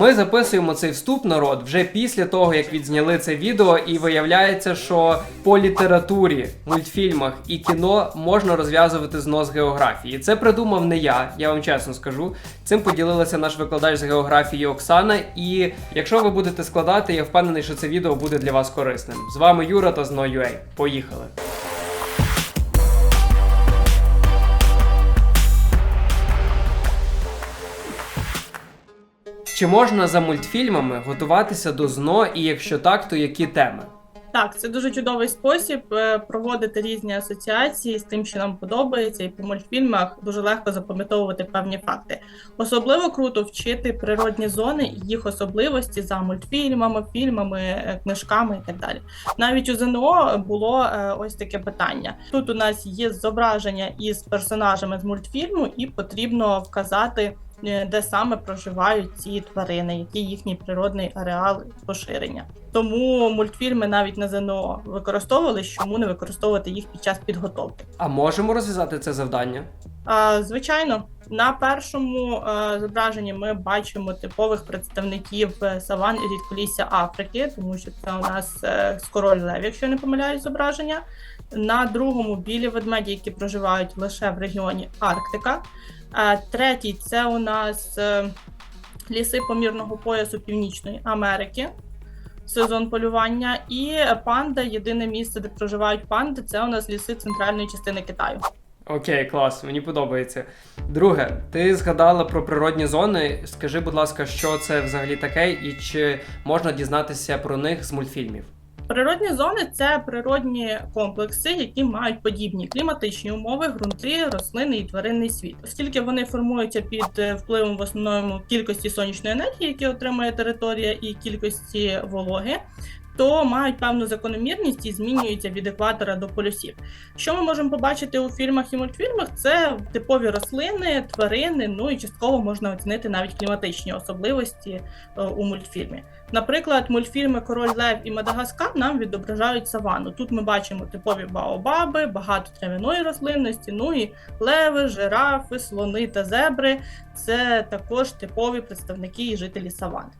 Ми записуємо цей вступ народ вже після того, як відзняли це відео, і виявляється, що по літературі, мультфільмах і кіно можна розв'язувати знос географії. Це придумав не я, я вам чесно скажу. Цим поділилася наш викладач з географії Оксана. І якщо ви будете складати, я впевнений, що це відео буде для вас корисним. З вами Юра та Зно.ua. Поїхали! Чи можна за мультфільмами готуватися до ЗНО, і якщо так, то які теми? Так, це дуже чудовий спосіб е, проводити різні асоціації з тим, що нам подобається, і по мультфільмах дуже легко запам'ятовувати певні факти. Особливо круто вчити природні зони і їх особливості за мультфільмами, фільмами, е, книжками і так далі. Навіть у ЗНО було е, ось таке питання. Тут у нас є зображення із персонажами з мультфільму, і потрібно вказати. Е, Де саме проживають ці тварини, який їхній природний ареал поширення. Тому мультфільми навіть на ЗНО використовували, чому не використовувати їх під час підготовки. А можемо розв'язати це завдання? А, звичайно, на першому е, зображенні ми бачимо типових представників е, саван і рідколісся Африки, тому що це у нас скороль лев, якщо я не помиляюсь, зображення. На другому білі ведмеді, які проживають лише в регіоні Арктика. Третій це у нас е, ліси помірного поясу Північної Америки. Сезон полювання і панда єдине місце, де проживають панди, це у нас ліси центральної частини Китаю. Окей, клас, мені подобається. Друге, ти згадала про природні зони. Скажи, будь ласка, що це взагалі таке, і чи можна дізнатися про них з мультфільмів? Природні зони це природні комплекси, які мають подібні кліматичні умови, ґрунти, рослини і тваринний світ. Оскільки вони формуються під е, впливом в основному кількості сонячної енергії, які отримує територія, і кількості вологи. То мають певну закономірність і змінюються від екватора до полюсів. Що ми можемо побачити у фільмах і мультфільмах? Це типові рослини, тварини. Ну і частково можна оцінити навіть кліматичні особливості е, у мультфільмі. Наприклад, мультфільми Король Лев і Мадагаскар нам відображають савану. Тут ми бачимо типові баобаби, багато трав'яної рослинності, ну і леви, жирафи, слони та зебри це також типові представники і жителі савани.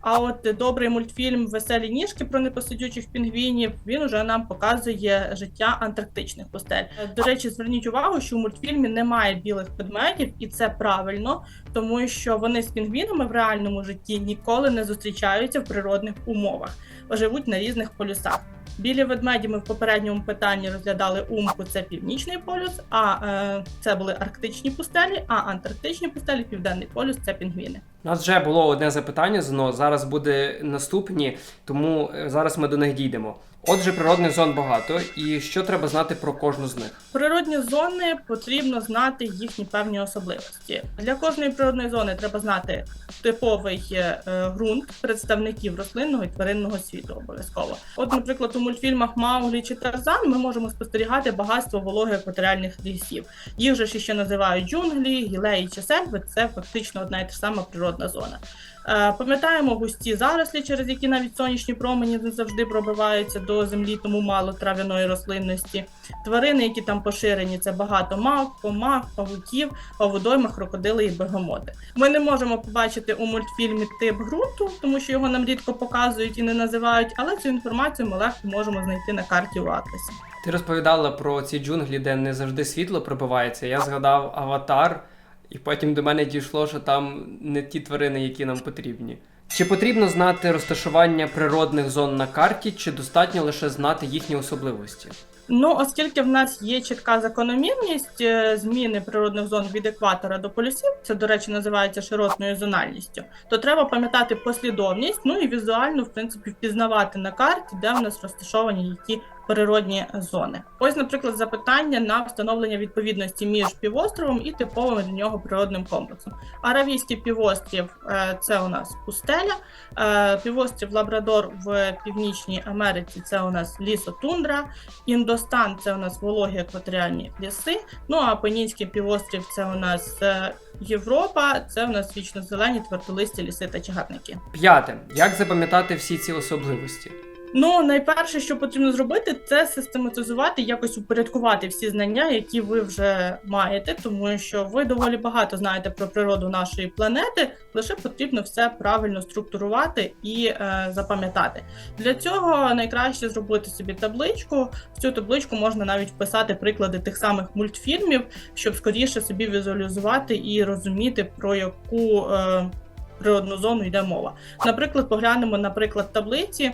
А от добрий мультфільм Веселі ніжки про непосидючих пінгвінів він уже нам показує життя антарктичних пустель. До речі, зверніть увагу, що в мультфільмі немає білих предметів, і це правильно, тому що вони з пінгвінами в реальному житті ніколи не зустрічаються в природних умовах, живуть на різних полюсах. Білі ведмеді ми в попередньому питанні розглядали умку, це північний полюс, а е, це були арктичні пустелі, а антарктичні пустелі, південний полюс це пінгвіни. У нас вже було одне запитання ЗНО, зараз буде наступні, тому е, зараз ми до них дійдемо. Отже, природних зон багато, і що треба знати про кожну з них? Природні зони потрібно знати їхні певні особливості. Для кожної природної зони треба знати типовий е, ґрунт представників рослинного і тваринного світу обов'язково. От, наприклад, у мультфільмах Мауглі чи Тарзан ми можемо спостерігати багатство вологих екваторіальних лісів. Їх же ще називають джунглі, гілеї чи сельви. Це фактично одна і та ж сама природна зона. Е, Пам'ятаємо густі зарослі, через які навіть сонячні промені не завжди пробиваються до землі, тому мало трав'яної рослинності. Тварини, які там поширені, це багато мав, комах, павуків, а в крокодили і бегемоти. Ми не можемо побачити у мультфільмі тип ґрунту, тому що його нам рідко показують і не називають, але цю інформацію ми легко можемо знайти на карті у атласі. Ти розповідала про ці джунглі, де не завжди світло пробивається. Я згадав аватар, і потім до мене дійшло, що там не ті тварини, які нам потрібні. Чи потрібно знати розташування природних зон на карті, чи достатньо лише знати їхні особливості? Ну, оскільки в нас є чітка закономірність е, зміни природних зон від екватора до полюсів, це, до речі, називається широтною зональністю, то треба пам'ятати послідовність, ну і візуально, в принципі, впізнавати на карті, де в нас розташовані які природні зони. Ось, наприклад, запитання на встановлення відповідності між півостровом і типовим для нього природним комплексом. Аравійський півострів е, це у нас пустеля, е, півострів Лабрадор в Північній Америці це у нас лісотундра, Індостан це у нас вологі екваторіальні ліси. Ну а Пенінський півострів це у нас е, Європа, це у нас вічно зелені твердолисті ліси та чагарники. П'яте. Як запам'ятати всі ці особливості? Ну, найперше, що потрібно зробити, це систематизувати, якось упорядкувати всі знання, які ви вже маєте, тому що ви доволі багато знаєте про природу нашої планети. Лише потрібно все правильно структурувати і е, запам'ятати. Для цього найкраще зробити собі табличку. В цю табличку можна навіть вписати приклади тих самих мультфільмів, щоб скоріше собі візуалізувати і розуміти, про яку е, природну зону йде мова. Наприклад, поглянемо на приклад таблиці,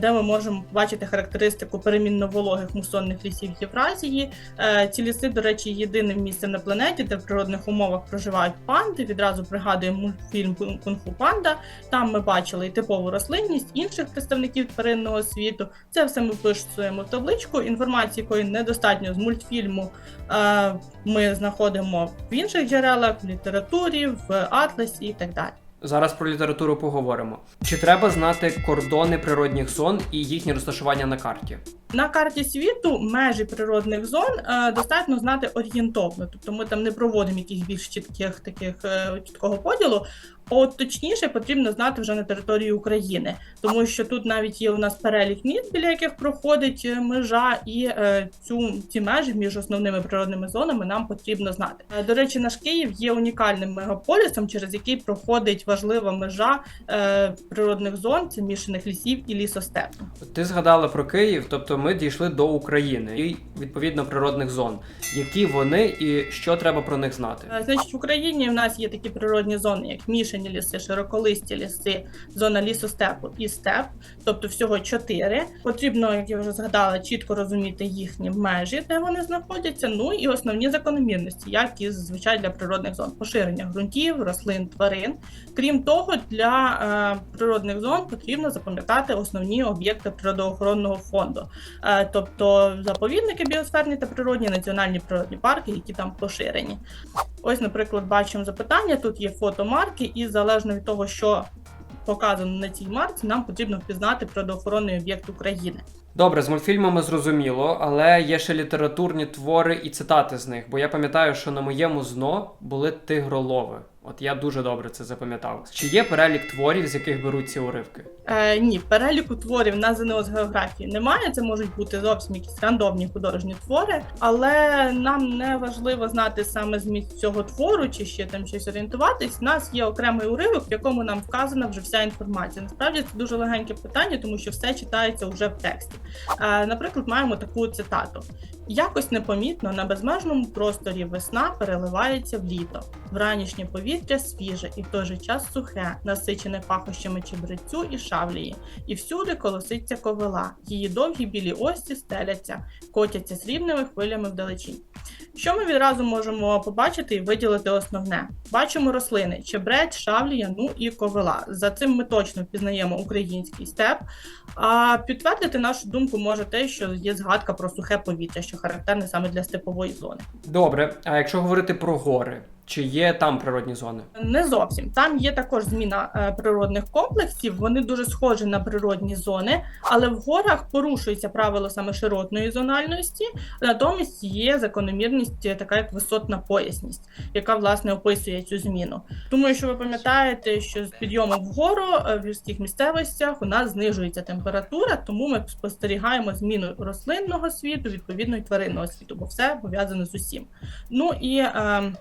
де ми можемо побачити характеристику перемінно-вологих мусонних лісів Євразії. Е, Ці ліси, до речі, єдиним місцем на планеті, де в природних умовах проживають панди. Відразу пригадуємо мультфільм Кунг-фу Панда. Там ми бачили і типову рослинність інших представників тваринного світу. Це все ми вписуємо в табличку. Інформації, якої недостатньо з мультфільму, е, ми знаходимо в інших джерелах, в літературі, в атласі і так далі. Зараз про літературу поговоримо. Чи треба знати кордони природних зон і їхнє розташування на карті? На карті світу межі природних зон е, достатньо знати орієнтовно, тобто ми там не проводимо якихось більш чітких таких е, чіткого поділу. От точніше потрібно знати вже на території України, тому що тут навіть є у нас перелік міст, біля яких проходить е, межа, і е, цю ці межі між основними природними зонами нам потрібно знати. Е, до речі, наш Київ є унікальним мегаполісом, через який проходить важлива межа е, природних зон, це мішаних лісів і лісостепу. Ти згадала про Київ, тобто ми дійшли до України і відповідно природних зон. Які вони і що треба про них знати? Е, Значить, в Україні в нас є такі природні зони, як мішані ліси, широколисті ліси, зона лісостепу і степ, тобто всього чотири. Потрібно, як я вже згадала, чітко розуміти їхні межі, де вони знаходяться. Ну і основні закономірності, як і зазвичай для природних зон, поширення ґрунтів, рослин, тварин. Крім того, для е, природних зон потрібно запам'ятати основні об'єкти природоохоронного фонду, е, тобто заповідники біосферні та природні, національні природні парки, які там поширені. Ось, наприклад, бачимо запитання. Тут є фото марки, і залежно від того, що показано на цій марці, нам потрібно впізнати природоохоронний об'єкт України. Добре, з мультфільмами зрозуміло, але є ще літературні твори і цитати з них. Бо я пам'ятаю, що на моєму зно були тигролови. От я дуже добре це запам'ятав. Чи є перелік творів, з яких беруть ці уривки? Е, ні, переліку творів на ЗНО з географії немає. Це можуть бути зовсім якісь рандомні художні твори, але нам не важливо знати саме зміст цього твору чи ще там щось орієнтуватись. У нас є окремий уривок, в якому нам вказана вже вся інформація. Насправді це дуже легеньке питання, тому що все читається вже в тексті. Е, наприклад, маємо таку цитату: якось непомітно на безмежному просторі весна переливається в літо. Вранішнє повітря свіже і в той же час сухе, насичене пахощами чебрецю і шавлії, і всюди колоситься ковила. Її довгі білі ості стеляться, котяться срібними хвилями вдалечінь. Що ми відразу можемо побачити і виділити основне? Бачимо рослини: чебрець, шавлія, ну і ковила. За цим ми точно впізнаємо український степ. А підтвердити нашу думку може те, що є згадка про сухе повітря, що характерне саме для степової зони. Добре, а якщо говорити про гори, чи є там природні зони? Не зовсім там є також зміна е, природних комплексів. Вони дуже схожі на природні зони, але в горах порушується правило саме широтної зональності. Натомість є закономірність, е, така як висотна поясність, яка власне описує цю зміну. Думаю, що ви пам'ятаєте, що з підйомом вгору е, в гірських місцевостях у нас знижується температура, тому ми спостерігаємо зміну рослинного світу, відповідно і тваринного світу, бо все пов'язане з усім. Ну і е,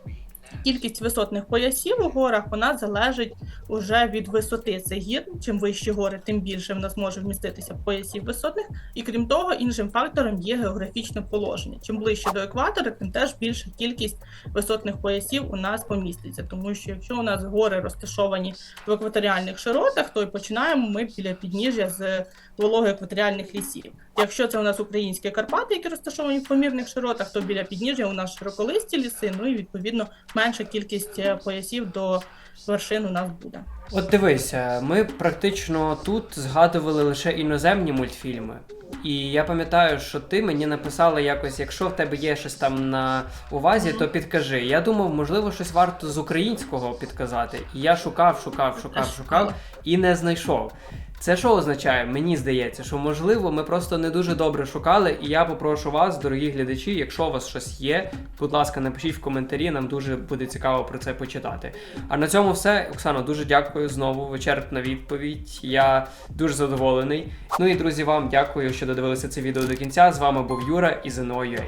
Кількість висотних поясів у горах вона залежить уже від висоти цих гір. Чим вищі гори, тим більше в нас може вміститися поясів висотних. І крім того, іншим фактором є географічне положення. Чим ближче до екватора, тим теж більша кількість висотних поясів у нас поміститься. Тому що якщо у нас гори розташовані в екваторіальних широтах, то і починаємо ми біля підніжжя з вологи екваторіальних лісів. Якщо це у нас українські Карпати, які розташовані в помірних широтах, то біля підніжжя у нас широколисті ліси, ну і відповідно менша кількість е, поясів до вершин у нас буде. От дивися, ми практично тут згадували лише іноземні мультфільми. І я пам'ятаю, що ти мені написала якось, якщо в тебе є щось там на увазі, то підкажи. Я думав, можливо, щось варто з українського підказати. І я шукав, шукав, шукав, шукав і не знайшов. Це що означає? Мені здається, що можливо ми просто не дуже добре шукали, і я попрошу вас, дорогі глядачі, якщо у вас щось є, будь ласка, напишіть в коментарі, нам дуже буде цікаво про це почитати. А на цьому все. Оксано, дуже дякую знову. Вичерпна відповідь. Я дуже задоволений. Ну і друзі, вам дякую, що додивилися це відео до кінця. З вами був Юра із ЗНО.UA.